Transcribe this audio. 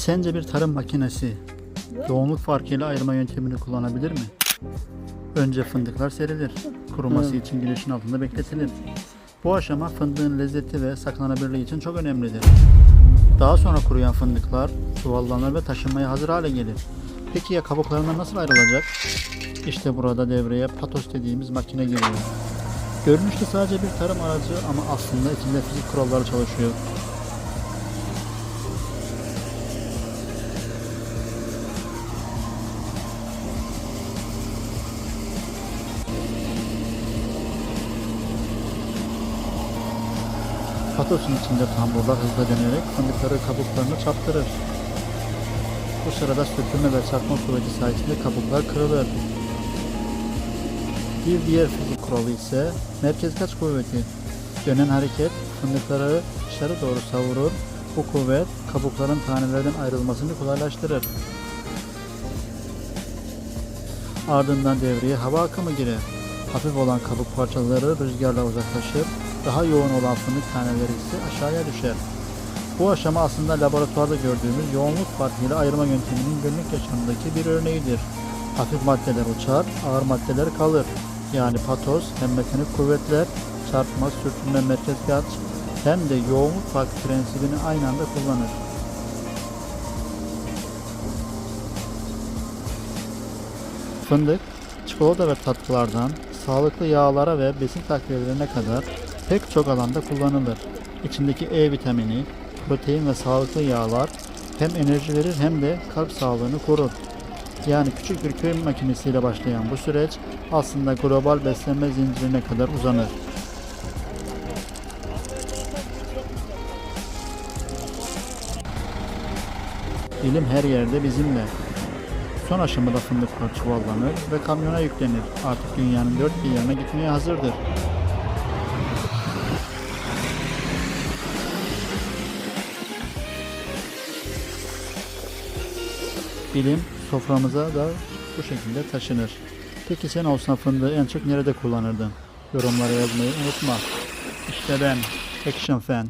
Sence bir tarım makinesi yoğunluk farkıyla ayırma yöntemini kullanabilir mi? Önce fındıklar serilir. Kuruması için güneşin altında bekletilir. Bu aşama fındığın lezzeti ve saklanabilirliği için çok önemlidir. Daha sonra kuruyan fındıklar çuvallanır ve taşınmaya hazır hale gelir. Peki ya kabuklarından nasıl ayrılacak? İşte burada devreye patos dediğimiz makine giriyor. Görünüşte sadece bir tarım aracı ama aslında içinde fizik kuralları çalışıyor. Patosun içinde tamburlar hızla dönerek fındıkları kabuklarını çarptırır. Bu sırada sürtünme ve çarpma kuvveti sayesinde kabuklar kırılır. Bir diğer fizik kuralı ise merkez kaç kuvveti. Dönen hareket fındıkları dışarı doğru savurur. Bu kuvvet kabukların tanelerden ayrılmasını kolaylaştırır. Ardından devreye hava akımı girer. Hafif olan kabuk parçaları rüzgarla uzaklaşır. Daha yoğun olan fındık taneleri ise aşağıya düşer. Bu aşama aslında laboratuvarda gördüğümüz yoğunluk farkıyla ayırma yönteminin günlük yaşamdaki bir örneğidir. Hafif maddeler uçar, ağır maddeler kalır. Yani patos hem mekanik kuvvetler, çarpma, sürtünme, merkez kaç hem de yoğunluk farkı prensibini aynı anda kullanır. Fındık, çikolata ve tatlılardan sağlıklı yağlara ve besin takviyelerine kadar pek çok alanda kullanılır. İçindeki E vitamini, protein ve sağlıklı yağlar hem enerji verir hem de kalp sağlığını korur. Yani küçük bir köy makinesiyle başlayan bu süreç aslında global beslenme zincirine kadar uzanır. Bilim her yerde bizimle. Son aşamada fındıklar çuvallanır ve kamyona yüklenir. Artık dünyanın dört bir yanına gitmeye hazırdır. Bilim soframıza da bu şekilde taşınır. Peki sen olsan fındığı en çok nerede kullanırdın? Yorumlara yazmayı unutma. İşte ben, Action Fan.